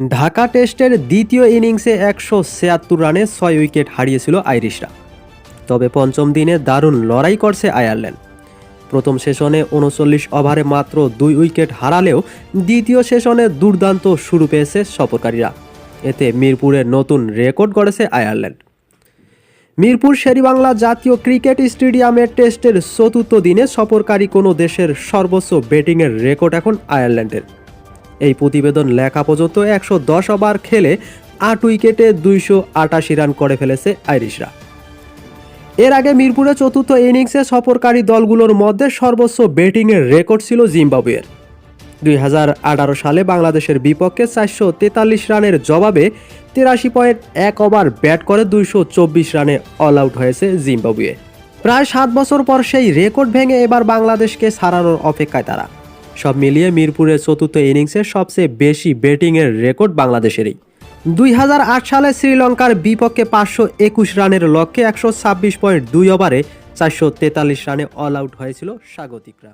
ঢাকা টেস্টের দ্বিতীয় ইনিংসে একশো ছিয়াত্তর রানে ছয় উইকেট হারিয়েছিল আইরিশরা। তবে পঞ্চম দিনে দারুণ লড়াই করছে আয়ারল্যান্ড। প্রথম সেশনে উনচল্লিশ ওভারে মাত্র দুই উইকেট হারালেও দ্বিতীয় সেশনে দুর্দান্ত শুরু পেয়েছে সফরকারীরা। এতে মিরপুরের নতুন রেকর্ড গড়েছে আয়ারল্যান্ড। মিরপুর শেরিবাংলা জাতীয় ক্রিকেট স্টেডিয়ামের টেস্টের চতুর্থ দিনে সফরকারী কোনো দেশের সর্বোচ্চ ব্যাটিংয়ের রেকর্ড এখন আয়ারল্যান্ডের। এই প্রতিবেদন লেখা পর্যন্ত একশো দশ ওভার খেলে আট উইকেটে দুইশো আটাশি রান করে ফেলেছে আইরিশরা। এর আগে মিরপুরে চতুর্থ ইনিংসে সফরকারী দলগুলোর মধ্যে সর্বোচ্চ ব্যাটিংয়ের রেকর্ড ছিল জিম্বাবুয়ের। দুই হাজার আঠারো সালে বাংলাদেশের বিপক্ষে চারশো তেতাল্লিশ রানের জবাবে তিরাশি পয়েন্ট এক ওভার ব্যাট করে দুইশো চব্বিশ রানে অল আউট হয়েছে জিম্বাবুয়ে। প্রায় সাত বছর পর সেই রেকর্ড ভেঙে এবার বাংলাদেশকে সারানোর অপেক্ষায় তারা। সব মিলিয়ে মিরপুরের চতুর্থ ইনিংসে সবচেয়ে বেশি ব্যাটিংয়ের রেকর্ড বাংলাদেশেরই। দুই হাজার আট সালে শ্রীলঙ্কার বিপক্ষে পাঁচশো একুশ রানের লক্ষ্যে একশো ছাব্বিশ পয়েন্ট দুই ওভারে চারশো তেতাল্লিশ রানে অল আউট হয়েছিল স্বাগতিকরা।